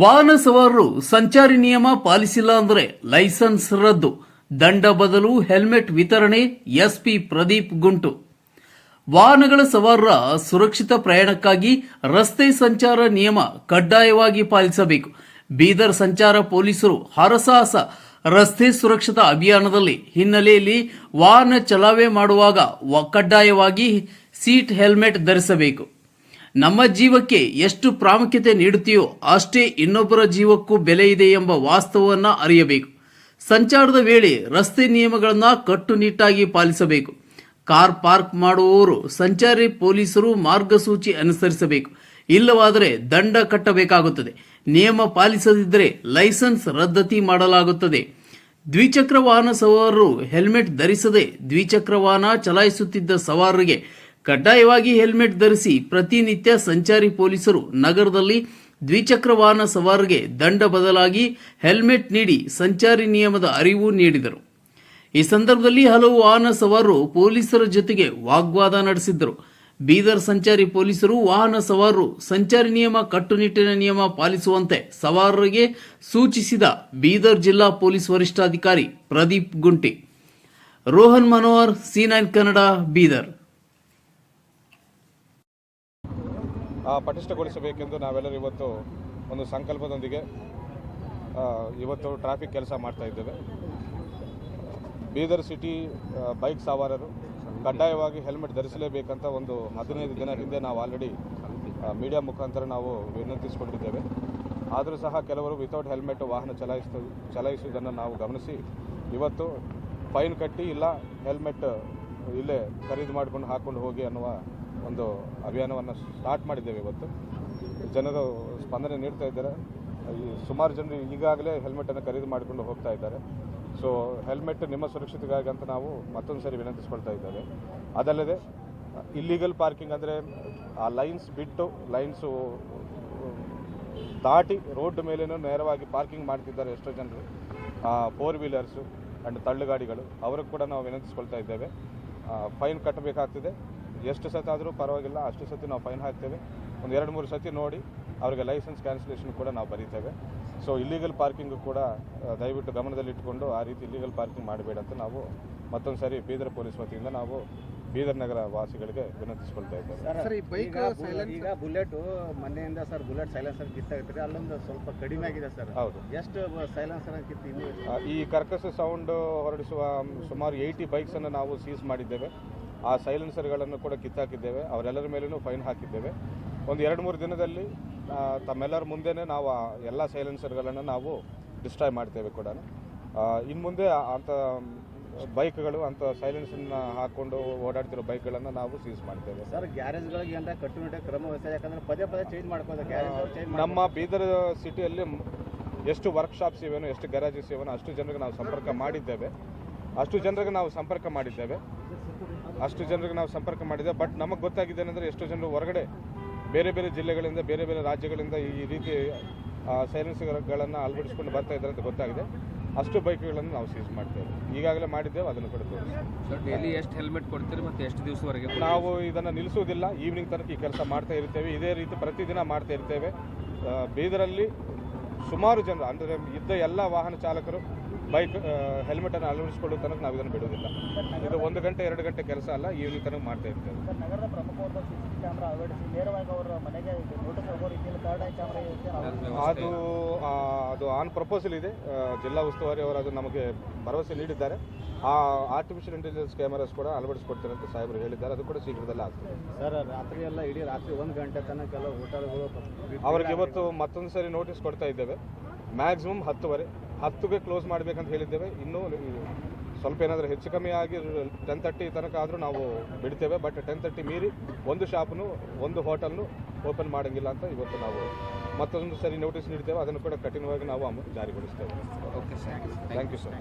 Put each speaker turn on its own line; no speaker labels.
ವಾಹನ ಸವಾರರು ಸಂಚಾರಿ ನಿಯಮ ಪಾಲಿಸಿಲ್ಲ ಅಂದರೆ ಲೈಸೆನ್ಸ್ ರದ್ದು. ದಂಡ ಬದಲು ಹೆಲ್ಮೆಟ್ ವಿತರಣೆ ಎಸ್ಪಿ ಪ್ರದೀಪ್ ಗುಂಟು. ವಾಹನಗಳ ಸವಾರರ ಸುರಕ್ಷಿತ ಪ್ರಯಾಣಕ್ಕಾಗಿ ರಸ್ತೆ ಸಂಚಾರ ನಿಯಮ ಕಡ್ಡಾಯವಾಗಿ ಪಾಲಿಸಬೇಕು. ಬೀದರ್ ಸಂಚಾರ ಪೊಲೀಸರು ಹರಸಾಹಸ ರಸ್ತೆ ಸುರಕ್ಷತಾ ಅಭಿಯಾನದಲ್ಲಿ ಹಿನ್ನೆಲೆಯಲ್ಲಿ ವಾಹನ ಚಲಾವಣೆ ಮಾಡುವಾಗ ಕಡ್ಡಾಯವಾಗಿ ಸೀಟ್ ಹೆಲ್ಮೆಟ್ ಧರಿಸಬೇಕು. ನಮ್ಮ ಜೀವಕ್ಕೆ ಎಷ್ಟು ಪ್ರಾಮುಖ್ಯತೆ ನೀಡುತ್ತೀಯೋ ಅಷ್ಟೇ ಇನ್ನೊಬ್ಬರ ಜೀವಕ್ಕೂ ಬೆಲೆ ಇದೆ ಎಂಬ ವಾಸ್ತವವನ್ನು ಅರಿಯಬೇಕು. ಸಂಚಾರದ ವೇಳೆ ರಸ್ತೆ ನಿಯಮಗಳನ್ನು ಕಟ್ಟುನಿಟ್ಟಾಗಿ ಪಾಲಿಸಬೇಕು. ಕಾರ್ ಪಾರ್ಕ್ ಮಾಡುವವರು, ಸಂಚಾರಿ ಪೊಲೀಸರು ಮಾರ್ಗಸೂಚಿ ಅನುಸರಿಸಬೇಕು. ಇಲ್ಲವಾದರೆ ದಂಡ ಕಟ್ಟಬೇಕಾಗುತ್ತದೆ. ನಿಯಮ ಪಾಲಿಸದಿದ್ದರೆ ಲೈಸೆನ್ಸ್ ರದ್ದತಿ ಮಾಡಲಾಗುತ್ತದೆ. ದ್ವಿಚಕ್ರ ವಾಹನ ಸವಾರರು ಹೆಲ್ಮೆಟ್ ಧರಿಸದೆ ದ್ವಿಚಕ್ರ ವಾಹನ ಚಲಾಯಿಸುತ್ತಿದ್ದ ಸವಾರರಿಗೆ ಕಡ್ಡಾಯವಾಗಿ ಹೆಲ್ಮೆಟ್ ಧರಿಸಿ ಪ್ರತಿನಿತ್ಯ ಸಂಚಾರಿ ಪೊಲೀಸರು ನಗರದಲ್ಲಿ ದ್ವಿಚಕ್ರ ವಾಹನ ಸವಾರರಿಗೆ ದಂಡ ಬದಲಾಗಿ ಹೆಲ್ಮೆಟ್ ನೀಡಿ ಸಂಚಾರಿ ನಿಯಮದ ಅರಿವು ನೀಡಿದರು. ಈ ಸಂದರ್ಭದಲ್ಲಿ ಹಲವು ವಾಹನ ಸವಾರರು ಪೊಲೀಸರ ಜೊತೆಗೆ ವಾಗ್ವಾದ ನಡೆಸಿದ್ದರು. ಬೀದರ್ ಸಂಚಾರಿ ಪೊಲೀಸರು ವಾಹನ ಸವಾರರು ಸಂಚಾರಿ ನಿಯಮ, ಕಟ್ಟುನಿಟ್ಟಿನ ನಿಯಮ ಪಾಲಿಸುವಂತೆ ಸವಾರರಿಗೆ ಸೂಚಿಸಿದ ಬೀದರ್ ಜಿಲ್ಲಾ ಪೊಲೀಸ್ ವರಿಷ್ಠಾಧಿಕಾರಿ ಪ್ರದೀಪ್ ಗುಂಟಿ. ರೋಹನ್ ಮನೋಹರ್, ಸಿ ನೈನ್ ಕನ್ನಡ, ಬೀದರ್
ಆ, ಪಟಿಷ್ಠಗೊಳಿಸಬೇಕೆಂದು ನಾವೆಲ್ಲರೂ ಇವತ್ತು ಒಂದು ಸಂಕಲ್ಪದೊಂದಿಗೆ ಇವತ್ತು ಟ್ರಾಫಿಕ್ ಕೆಲಸ ಮಾಡ್ತಾ ಇದ್ದೇವೆ. ಬೀದರ್ ಸಿಟಿ ಬೈಕ್ ಸವಾರರು ಕಡ್ಡಾಯವಾಗಿ ಹೆಲ್ಮೆಟ್ ಧರಿಸಲೇಬೇಕಂತ ಒಂದು ಹದಿನೈದು ದಿನ ಹಿಂದೆ ನಾವು ಆಲ್ರೆಡಿ ಮೀಡಿಯಾ ಮುಖಾಂತರ ನಾವು ವಿನಂತಿಸಿಕೊಂಡಿದ್ದೇವೆ. ಆದರೂ ಸಹ ಕೆಲವರು ವಿತೌಟ್ ಹೆಲ್ಮೆಟ್ ವಾಹನ ಚಲಾಯಿಸ್ತ, ಚಲಾಯಿಸುವುದನ್ನು ನಾವು ಗಮನಿಸಿ, ಇವತ್ತು ಫೈನ್ ಕಟ್ಟಿ ಇಲ್ಲ ಹೆಲ್ಮೆಟ್ ಇಲ್ಲೇ ಖರೀದಿ ಮಾಡಿಕೊಂಡು ಹಾಕ್ಕೊಂಡು ಹೋಗಿ ಅನ್ನುವ ಒಂದು ಅಭಿಯಾನವನ್ನು ಸ್ಟಾರ್ಟ್ ಮಾಡಿದ್ದೇವೆ ಇವತ್ತು. ಜನರು ಸ್ಪಂದನೆ ನೀಡ್ತಾ ಇದ್ದಾರೆ. ಈ ಸುಮಾರು ಜನರು ಈಗಾಗಲೇ ಹೆಲ್ಮೆಟನ್ನು ಖರೀದಿ ಮಾಡಿಕೊಂಡು ಹೋಗ್ತಾ ಇದ್ದಾರೆ. ಸೊ ಹೆಲ್ಮೆಟ್ ನಿಮ್ಮ ಸುರಕ್ಷತೆಗಾಗಿ ಅಂತ ನಾವು ಮತ್ತೊಂದು ಸರಿ ವಿನಂತಿಸ್ಕೊಳ್ತಾ ಇದ್ದೇವೆ. ಅದಲ್ಲದೆ ಇಲ್ಲೀಗಲ್ ಪಾರ್ಕಿಂಗ್ ಅಂದರೆ ಆ ಲೈನ್ಸ್ ಬಿಟ್ಟು ಲೈನ್ಸು ದಾಟಿ ರೋಡ್ ಮೇಲೇನೂ ನೇರವಾಗಿ ಪಾರ್ಕಿಂಗ್ ಮಾಡ್ತಿದ್ದಾರೆ ಎಷ್ಟೋ ಜನರು. ಫೋರ್ ವೀಲರ್ಸು ಆ್ಯಂಡ್ ತಳ್ಳುಗಾಡಿಗಳು. ಅವ್ರಿಗೆ ಕೂಡ ನಾವು ವಿನಂತಿಸ್ಕೊಳ್ತಾ ಇದ್ದೇವೆ. ಫೈನ್ ಕಟ್ಟಬೇಕಾಗ್ತದೆ. ಎಷ್ಟು ಸತಿ ಆದರೂ ಪರವಾಗಿಲ್ಲ ಅಷ್ಟು ಸತಿ ನಾವು ಫೈನ್ ಹಾಕ್ತೇವೆ. ಒಂದು ಎರಡು ಮೂರು ಸತಿ ನೋಡಿ ಅವರಿಗೆ ಲೈಸೆನ್ಸ್ ಕ್ಯಾನ್ಸಲೇಷನ್ ಕೂಡ ನಾವು ಬರೀತೇವೆ. ಸೊ ಇಲ್ಲಿಗಲ್ ಪಾರ್ಕಿಂಗು ಕೂಡ ದಯವಿಟ್ಟು ಗಮನದಲ್ಲಿಟ್ಟುಕೊಂಡು ಆ ರೀತಿ ಇಲ್ಲಿಗಲ್ ಪಾರ್ಕಿಂಗ್ ಮಾಡಬೇಡ ಅಂತ ನಾವು ಮತ್ತೊಂದು ಸಾರಿ ಬೀದರ್ ಪೊಲೀಸ್ ವತಿಯಿಂದ ನಾವು ಬೀದರ್ ನಗರ ವಾಸಿಗಳಿಗೆ ವಿನಂತಿಸ್ಕೊಳ್ತಾ ಇದ್ದೇವೆ.
ಸರ್ ಈ ಬೈಕ್ ಈಗ ಬುಲೆಟ್ ಮನೆಯಿಂದ ಸರ್ ಬುಲೆಟ್ ಸೈಲೆನ್ಸರ್ ಅಲ್ಲೊಂದು ಸ್ವಲ್ಪ ಕಡಿಮೆ ಆಗಿದೆ ಸರ್.
ಹೌದು.
ಎಷ್ಟು ಸೈಲೆನ್ಸರ್ ಕಿತ್ತು
ಈ ಕರ್ಕಶ ಸೌಂಡ್ ಹೊರಡಿಸುವ ಸುಮಾರು ಏಯ್ಟಿ ಬೈಕ್ಸನ್ನು ನಾವು ಸೀಸ್ ಮಾಡಿದ್ದೇವೆ. ಆ ಸೈಲೆನ್ಸರ್ಗಳನ್ನು ಕೂಡ ಕಿತ್ತಾಕಿದ್ದೇವೆ. ಅವರೆಲ್ಲರ ಮೇಲೂ ಫೈನ್ ಹಾಕಿದ್ದೇವೆ. ಒಂದು ಎರಡು ಮೂರು ದಿನದಲ್ಲಿ ತಮ್ಮೆಲ್ಲರ ಮುಂದೆನೇ ನಾವು ಆ ಎಲ್ಲ ಸೈಲೆನ್ಸರ್ಗಳನ್ನು ನಾವು ಡಿಸ್ಟ್ರಾಯ್ ಮಾಡ್ತೇವೆ ಕೂಡ. ಇನ್ನು ಮುಂದೆ ಅಂಥ ಬೈಕ್ಗಳು ಅಂತ ಸೈಲೆನ್ಸನ್ನು ಹಾಕ್ಕೊಂಡು ಓಡಾಡ್ತಿರೋ ಬೈಕ್ಗಳನ್ನು ನಾವು ಸೀಸ್ ಮಾಡ್ತೇವೆ.
ಸರ್ ಗ್ಯಾರೇಜ್ಗಳಿಗೆ ಅಂತ ಕಟ್ಟುನಿಟ್ಟಾಗಿ ಕ್ರಮ ವಹಿಸ್ತಾರೆ. ಯಾಕಂದ್ರೆ ಪದೇ ಪದೇ ಚೇಂಜ್ ಚೇಂಜ್
ನಮ್ಮ ಬೀದರ್ ಸಿಟಿಯಲ್ಲಿ ಎಷ್ಟು ವರ್ಕ್ಶಾಪ್ಸ್ ಇವೆನೋ ಎಷ್ಟು ಗ್ಯಾರೇಜಸ್ ಇವೆನೋ ಅಷ್ಟು ಜನರಿಗೆ ನಾವು ಸಂಪರ್ಕ ಮಾಡಿದ್ದೇವೆ. ಅಷ್ಟು ಜನರಿಗೆ ನಾವು ಸಂಪರ್ಕ ಮಾಡಿದ್ದೇವೆ. ಅಷ್ಟು ಜನರಿಗೆ ನಾವು ಸಂಪರ್ಕ ಮಾಡಿದೆ. ಬಟ್ ನಮಗೆ ಗೊತ್ತಾಗಿದೆ ಏನಂದರೆ ಎಷ್ಟು ಜನರು ಹೊರಗಡೆ ಬೇರೆ ಬೇರೆ ಜಿಲ್ಲೆಗಳಿಂದ ಬೇರೆ ಬೇರೆ ರಾಜ್ಯಗಳಿಂದ ಈ ರೀತಿ ಸೈಲೆನ್ಸ್ಗಳನ್ನು ಅಳವಡಿಸ್ಕೊಂಡು ಬರ್ತಾ ಇದ್ದಾರೆ ಅಂತ ಗೊತ್ತಾಗಿದೆ. ಅಷ್ಟು ಬೈಕ್ಗಳನ್ನು ನಾವು ಸೀಸ್ ಮಾಡ್ತೇವೆ ಈಗಾಗಲೇ ಮಾಡಿದ್ದೇವೆ ಅದನ್ನು ಕೂಡ
ತೋರಿಸಿ ಎಷ್ಟು ಹೆಲ್ಮೆಟ್ ಕೊಡ್ತೀರಿ ಮತ್ತು ಎಷ್ಟು ದಿವಸವರೆಗೆ?
ನಾವು ಇದನ್ನು ನಿಲ್ಲಿಸುವುದಿಲ್ಲ. ಈವ್ನಿಂಗ್ ತನಕ ಈ ಕೆಲಸ ಮಾಡ್ತಾ ಇರ್ತೇವೆ. ಇದೇ ರೀತಿ ಪ್ರತಿದಿನ ಮಾಡ್ತಾ ಇರ್ತೇವೆ. ಬೀದರಲ್ಲಿ ಸುಮಾರು ಜನರು ಅಂದರೆ ಇದ್ದ ಎಲ್ಲ ವಾಹನ ಚಾಲಕರು ಬೈಕ್ ಹೆಲ್ಮೆಟನ್ನು ಅಳವಡಿಸಿಕೊಳ್ಳುವ ತನಕ ನಾವು ಇದನ್ನು ಬಿಡುವುದಿಲ್ಲ. ಒಂದು ಗಂಟೆ ಎರಡು ಗಂಟೆ ಕೆಲಸ ಅಲ್ಲ ಈವ್ನಿಂಗ್ ತನಕ ಮಾಡ್ತಾ ಇರ್ತೇವೆ.
ನಗರದ ಪ್ರಮುಖವಾದ ಸಿಸಿ ಕ್ಯಾಮ್ರಾ ಅಳವಡಿಸಿ ನೇರವಾಗಿ ಅವರ ಮನೆಗೆ ನೋಟಿಸ್ ಹೋಗೋ ರೀತಿಯಲ್ಲಿ ಥರ್ಡ್ ಐ ಕ್ಯಾಮ್ರಾ
ಅದು ಅದು ಆನ್ ಪ್ರಪೋಸಲ್ ಇದೆ. ಜಿಲ್ಲಾ ಉಸ್ತುವಾರಿ ಅವರು ಅದು ನಮಗೆ ಭರವಸೆ ನೀಡಿದ್ದಾರೆ. ಆ ಆರ್ಟಿಫಿಷಿಯಲ್ ಇಂಟೆಲಿಜೆನ್ಸ್ ಕ್ಯಾಮರಾಸ್ ಕೂಡ ಅಳವಡಿಸ್ಕೊಡ್ತಾರೆ ಅಂತ ಸಾಹೇಬರು ಹೇಳಿದ್ದಾರೆ. ಅದು ಕೂಡ ಶೀಘ್ರದಲ್ಲೇ ಆಗ್ತದೆ.
ಸರ್ ರಾತ್ರಿ ಎಲ್ಲ ಇಡೀ ರಾತ್ರಿ ಒಂದು ಗಂಟೆ ತನಕ ಎಲ್ಲ ಹೋಟೆಲ್ಗಳು
ಅವ್ರಿಗೆ ಇವತ್ತು ಮತ್ತೊಂದು ಸರಿ ನೋಟಿಸ್ ಕೊಡ್ತಾ ಇದ್ದೇವೆ. ಮ್ಯಾಕ್ಸಿಮಮ್ ಹತ್ತುವರೆ. ಹತ್ತುಗೆ ಕ್ಲೋಸ್ ಮಾಡಬೇಕಂತ ಹೇಳಿದ್ದೇವೆ. ಇನ್ನೂ ಸ್ವಲ್ಪ ಏನಾದರೂ ಹೆಚ್ಚು ಕಮ್ಮಿ ಆಗಿ ಟೆನ್ ತರ್ಟಿ ತನಕ ಆದರೂ ನಾವು ಬಿಡ್ತೇವೆ. ಬಟ್ ಟೆನ್ ತರ್ಟಿ ಮೀರಿ ಒಂದು ಶಾಪ್ನು ಒಂದು ಹೋಟೆಲ್ನು ಓಪನ್ ಮಾಡೋಂಗಿಲ್ಲ ಅಂತ ಇವತ್ತು ನಾವು ಮತ್ತೊಂದು ಸರಿ ನೋಟಿಸ್ ನೀಡ್ತೇವೆ. ಅದನ್ನು ಕೂಡ ಕಠಿಣವಾಗಿ ನಾವು ಜಾರಿಗೊಳಿಸ್ತೇವೆ.
Okay sir
thank you sir